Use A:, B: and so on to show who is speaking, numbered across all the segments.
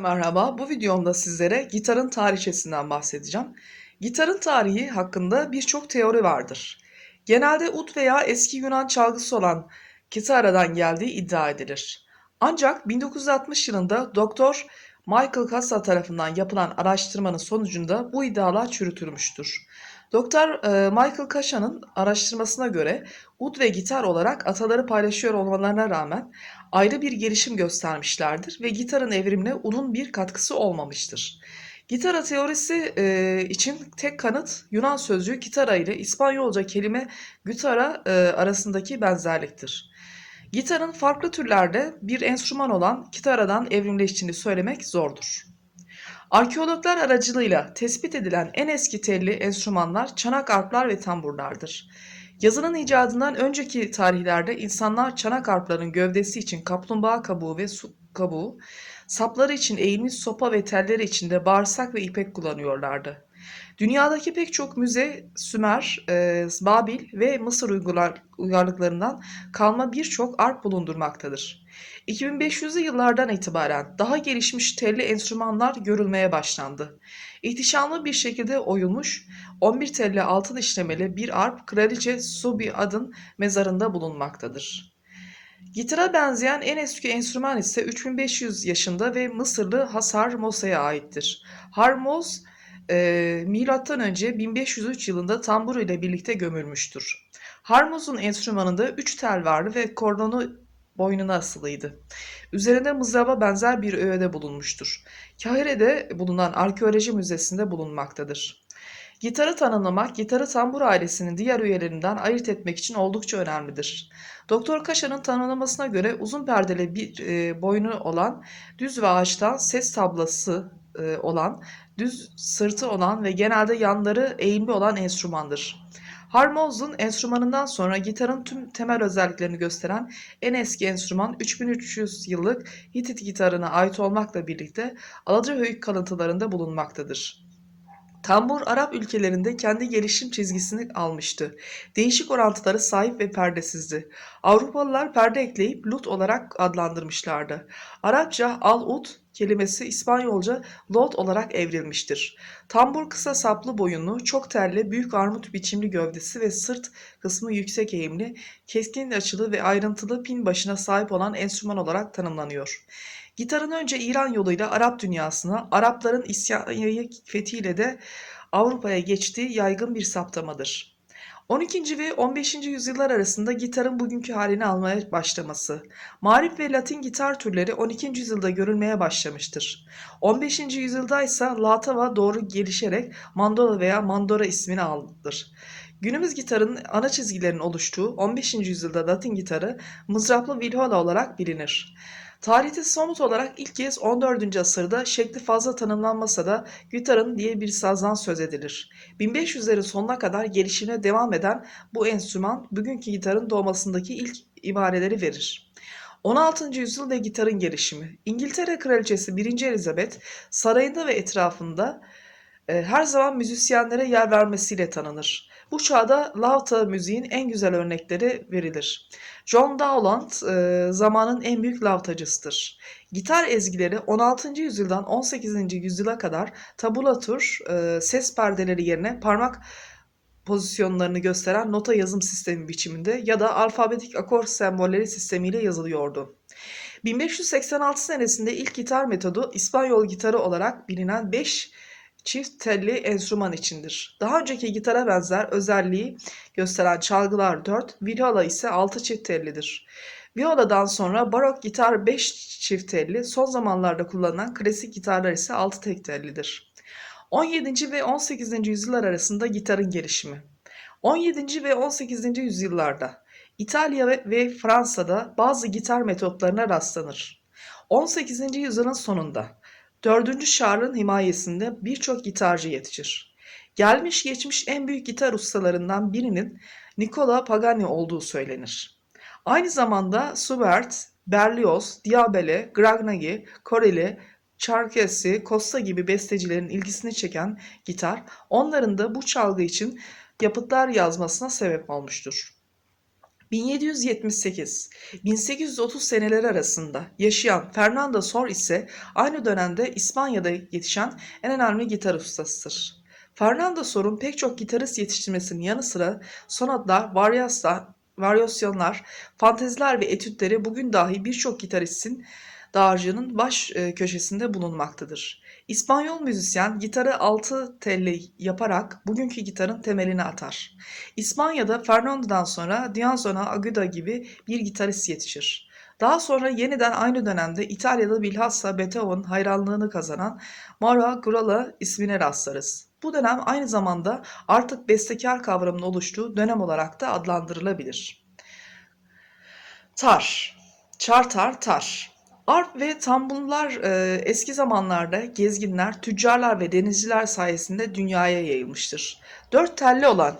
A: Merhaba, bu videomda sizlere gitarın tarihçesinden bahsedeceğim. Gitarın tarihi hakkında birçok teori vardır. Genelde ut veya eski Yunan çalgısı olan kitaradan geldiği iddia edilir. Ancak 1960 yılında Doktor Michael Kassa tarafından yapılan araştırmanın sonucunda bu iddialar çürütülmüştür. Doktor e, Michael Kassa'nın araştırmasına göre ud ve gitar olarak ataları paylaşıyor olmalarına rağmen ayrı bir gelişim göstermişlerdir ve gitarın evrimine udun bir katkısı olmamıştır. Gitara teorisi e, için tek kanıt Yunan sözcüğü gitara ile İspanyolca kelime gitara e, arasındaki benzerliktir. Gitarın farklı türlerde bir enstrüman olan kitaradan evrimleştiğini söylemek zordur. Arkeologlar aracılığıyla tespit edilen en eski telli enstrümanlar çanak arplar ve tamburlardır. Yazının icadından önceki tarihlerde insanlar çanak arpların gövdesi için kaplumbağa kabuğu ve su kabuğu, sapları için eğilmiş sopa ve telleri için de bağırsak ve ipek kullanıyorlardı. Dünyadaki pek çok müze Sümer, e, Babil ve Mısır uygular, uygarlıklarından kalma birçok arp bulundurmaktadır. 2500'lü yıllardan itibaren daha gelişmiş telli enstrümanlar görülmeye başlandı. İhtişamlı bir şekilde oyulmuş 11 telli altın işlemeli bir arp Kraliçe Subi adın mezarında bulunmaktadır. Gitara benzeyen en eski enstrüman ise 3500 yaşında ve Mısırlı Hasar Mosa'ya aittir. Harmoz e, milattan önce 1503 yılında tambur ile birlikte gömülmüştür. Harmoz'un enstrümanında 3 tel vardı ve kordonu boynuna asılıydı. Üzerinde mızraba benzer bir öğede bulunmuştur. Kahire'de bulunan arkeoloji müzesinde bulunmaktadır. Gitarı tanımlamak, gitarı tambur ailesinin diğer üyelerinden ayırt etmek için oldukça önemlidir. Doktor Kaşa'nın tanımlamasına göre uzun perdeli bir e, boynu olan, düz ve ağaçtan ses tablası e, olan, düz sırtı olan ve genelde yanları eğimli olan enstrümandır. Harmoz'un enstrümanından sonra gitarın tüm temel özelliklerini gösteren en eski enstrüman 3300 yıllık Hitit gitarına ait olmakla birlikte Alaca kalıntılarında bulunmaktadır. Tambur Arap ülkelerinde kendi gelişim çizgisini almıştı. Değişik orantıları sahip ve perdesizdi. Avrupalılar perde ekleyip lut olarak adlandırmışlardı. Arapça al-ud kelimesi İspanyolca lot olarak evrilmiştir. Tambur kısa saplı boyunlu, çok telli, büyük armut biçimli gövdesi ve sırt kısmı yüksek eğimli, keskin açılı ve ayrıntılı pin başına sahip olan enstrüman olarak tanımlanıyor. Gitarın önce İran yoluyla Arap dünyasına, Arapların İsyan'ı fethiyle de Avrupa'ya geçtiği yaygın bir saptamadır. 12. ve 15. yüzyıllar arasında gitarın bugünkü halini almaya başlaması. Marif ve Latin gitar türleri 12. yüzyılda görülmeye başlamıştır. 15. yüzyılda ise latava doğru gelişerek mandola veya mandora ismini aldır. Günümüz gitarın ana çizgilerin oluştuğu 15. yüzyılda Latin gitarı mızraplı vilhola olarak bilinir. Tarihte somut olarak ilk kez 14. asırda şekli fazla tanımlanmasa da gitarın diye bir sazdan söz edilir. 1500'lerin sonuna kadar gelişine devam eden bu enstrüman bugünkü gitarın doğmasındaki ilk ibareleri verir. 16. yüzyıl gitarın gelişimi. İngiltere Kraliçesi 1. Elizabeth sarayında ve etrafında e, her zaman müzisyenlere yer vermesiyle tanınır. Bu çağda lavta müziğin en güzel örnekleri verilir. John Dowland e, zamanın en büyük lavtacısıdır. Gitar ezgileri 16. yüzyıldan 18. yüzyıla kadar tabulatur e, ses perdeleri yerine parmak pozisyonlarını gösteren nota yazım sistemi biçiminde ya da alfabetik akor sembolleri sistemiyle yazılıyordu. 1586 senesinde ilk gitar metodu İspanyol gitarı olarak bilinen 5 çift telli enstrüman içindir. Daha önceki gitara benzer özelliği gösteren çalgılar 4, viola ise 6 çift tellidir. Viola'dan sonra barok gitar 5 çift telli, son zamanlarda kullanılan klasik gitarlar ise 6 tek tellidir. 17. ve 18. yüzyıllar arasında gitarın gelişimi. 17. ve 18. yüzyıllarda İtalya ve Fransa'da bazı gitar metotlarına rastlanır. 18. yüzyılın sonunda 4. Charles'ın himayesinde birçok gitarcı yetişir. Gelmiş geçmiş en büyük gitar ustalarından birinin Nicola Pagani olduğu söylenir. Aynı zamanda Schubert, Berlioz, Diabele, Gragnagi, Corelli, Çarkesi, Costa gibi bestecilerin ilgisini çeken gitar, onların da bu çalgı için yapıtlar yazmasına sebep olmuştur. 1778-1830 seneleri arasında yaşayan Fernando Sor ise aynı dönemde İspanya'da yetişen en önemli gitar ustasıdır. Fernando Sor'un pek çok gitarist yetiştirmesinin yanı sıra sonatlar, varyaslar, varyasyonlar, fanteziler ve etütleri bugün dahi birçok gitaristin dağarcığının baş e, köşesinde bulunmaktadır. İspanyol müzisyen gitarı altı telli yaparak bugünkü gitarın temelini atar. İspanya'da Fernando'dan sonra Diazona Aguda gibi bir gitarist yetişir. Daha sonra yeniden aynı dönemde İtalya'da bilhassa Beethoven hayranlığını kazanan Mauro Gurala ismine rastlarız. Bu dönem aynı zamanda artık bestekar kavramının oluştuğu dönem olarak da adlandırılabilir. Tar, çartar, tar. Arp ve tambunlar e, eski zamanlarda gezginler, tüccarlar ve denizciler sayesinde dünyaya yayılmıştır. Dört telli olan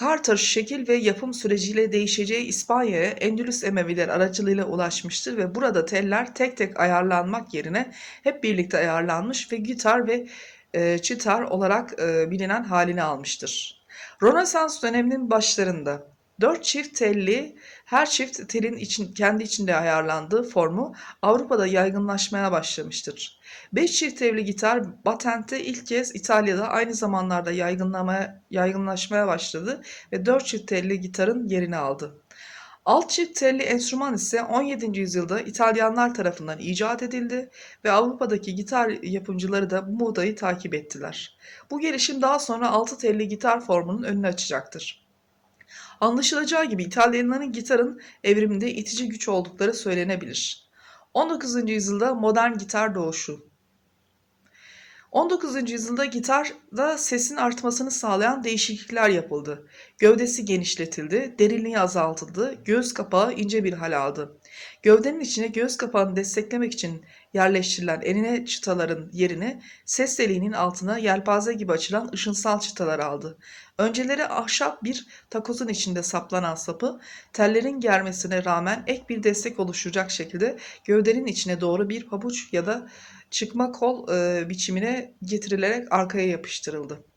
A: Carter şekil ve yapım süreciyle değişeceği İspanya'ya Endülüs Emeviler aracılığıyla ulaşmıştır ve burada teller tek tek ayarlanmak yerine hep birlikte ayarlanmış ve gitar ve e, çitar olarak e, bilinen halini almıştır. Rönesans döneminin başlarında dört çift telli her çift telin için, kendi içinde ayarlandığı formu Avrupa'da yaygınlaşmaya başlamıştır. Beş çift telli gitar patente ilk kez İtalya'da aynı zamanlarda yaygınlamaya, yaygınlaşmaya başladı ve dört çift telli gitarın yerini aldı. Alt çift telli enstrüman ise 17. yüzyılda İtalyanlar tarafından icat edildi ve Avrupa'daki gitar yapımcıları da bu modayı takip ettiler. Bu gelişim daha sonra altı telli gitar formunun önünü açacaktır. Anlaşılacağı gibi İtalyanların gitarın evriminde itici güç oldukları söylenebilir. 19. yüzyılda modern gitar doğuşu 19. yüzyılda gitarda sesin artmasını sağlayan değişiklikler yapıldı. Gövdesi genişletildi, derinliği azaltıldı, göğüs kapağı ince bir hal aldı. Gövdenin içine göğüs kapağını desteklemek için yerleştirilen enine çıtaların yerini ses deliğinin altına yelpaze gibi açılan ışınsal çıtalar aldı. Önceleri ahşap bir takozun içinde saplanan sapı tellerin germesine rağmen ek bir destek oluşturacak şekilde gövdenin içine doğru bir pabuç ya da çıkma kol e, biçimine getirilerek arkaya yapıştırıldı.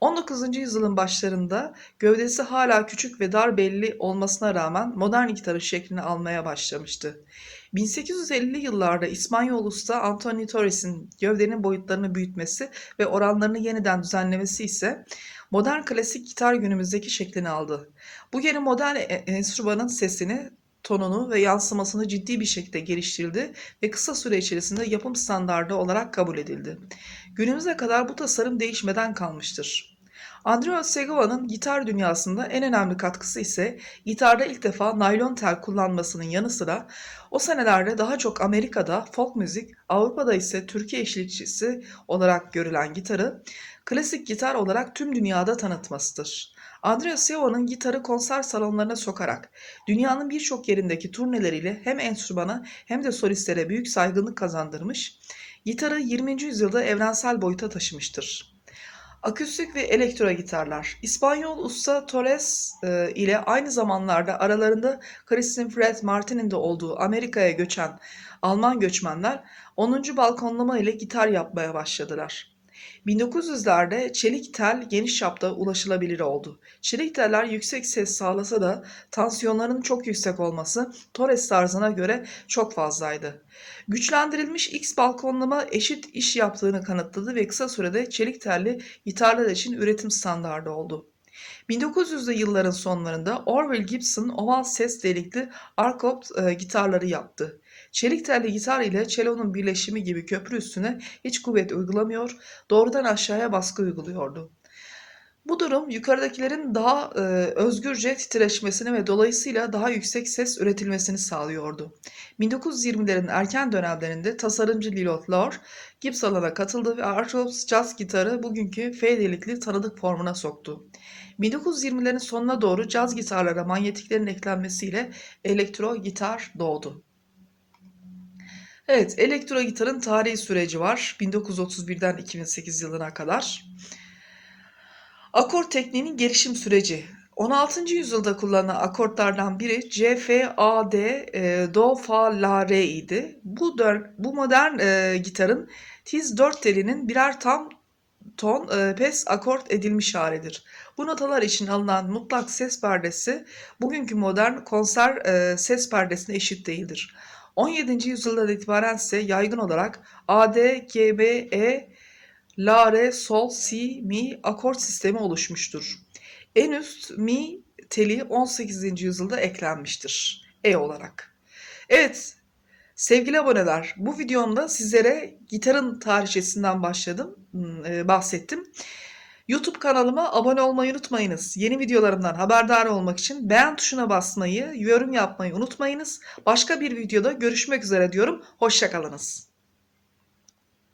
A: 19. yüzyılın başlarında gövdesi hala küçük ve dar belli olmasına rağmen modern gitarı şeklini almaya başlamıştı. 1850'li yıllarda İspanyol usta Antonio Torres'in gövdenin boyutlarını büyütmesi ve oranlarını yeniden düzenlemesi ise modern klasik gitar günümüzdeki şeklini aldı. Bu yeni modern e- enstrümanın sesini tonunu ve yansımasını ciddi bir şekilde geliştirildi ve kısa süre içerisinde yapım standardı olarak kabul edildi. Günümüze kadar bu tasarım değişmeden kalmıştır. Andrea Segova'nın gitar dünyasında en önemli katkısı ise gitarda ilk defa naylon tel kullanmasının yanı sıra o senelerde daha çok Amerika'da folk müzik, Avrupa'da ise Türkiye eşlikçisi olarak görülen gitarı klasik gitar olarak tüm dünyada tanıtmasıdır. Andrea Segova'nın gitarı konser salonlarına sokarak dünyanın birçok yerindeki turneleriyle hem enstrümana hem de solistlere büyük saygınlık kazandırmış, gitarı 20. yüzyılda evrensel boyuta taşımıştır. Akustik ve elektro gitarlar. İspanyol usta Torres e, ile aynı zamanlarda aralarında Christian Fred Martin'in de olduğu Amerika'ya göçen Alman göçmenler 10. balkonlama ile gitar yapmaya başladılar. 1900'lerde çelik tel geniş çapta ulaşılabilir oldu. Çelik teller yüksek ses sağlasa da tansiyonların çok yüksek olması Torres tarzına göre çok fazlaydı. Güçlendirilmiş X balkonlama eşit iş yaptığını kanıtladı ve kısa sürede çelik telli gitarlar için üretim standardı oldu. 1900'lü yılların sonlarında Orville Gibson oval ses delikli Arcopt e, gitarları yaptı. Çelik telli gitar ile cello'nun birleşimi gibi köprü üstüne hiç kuvvet uygulamıyor, doğrudan aşağıya baskı uyguluyordu. Bu durum yukarıdakilerin daha e, özgürce titreşmesini ve dolayısıyla daha yüksek ses üretilmesini sağlıyordu. 1920'lerin erken dönemlerinde tasarımcı Lilot Lor, Gibbs alana katıldı ve Arthros Jazz gitarı bugünkü F delikli tanıdık formuna soktu. 1920'lerin sonuna doğru caz gitarlara manyetiklerin eklenmesiyle elektro gitar doğdu. Evet, elektro gitarın tarihi süreci var. 1931'den 2008 yılına kadar. Akor tekniğinin gelişim süreci. 16. yüzyılda kullanılan akortlardan biri C, F, A, D, e, Do, Fa, La, Re idi. Bu, dör, bu modern e, gitarın tiz dört telinin birer tam ton e, pes akort edilmiş halidir. Bu notalar için alınan mutlak ses perdesi bugünkü modern konser e, ses perdesine eşit değildir. 17. yüzyıldan itibaren ise yaygın olarak A, D, G, B, E, La, Re, Sol, Si, Mi akort sistemi oluşmuştur. En üst Mi teli 18. yüzyılda eklenmiştir. E olarak. Evet sevgili aboneler bu videomda sizlere gitarın tarihçesinden başladım, hmm, e, bahsettim. YouTube kanalıma abone olmayı unutmayınız. Yeni videolarımdan haberdar olmak için beğen tuşuna basmayı, yorum yapmayı unutmayınız. Başka bir videoda görüşmek üzere diyorum. Hoşçakalınız.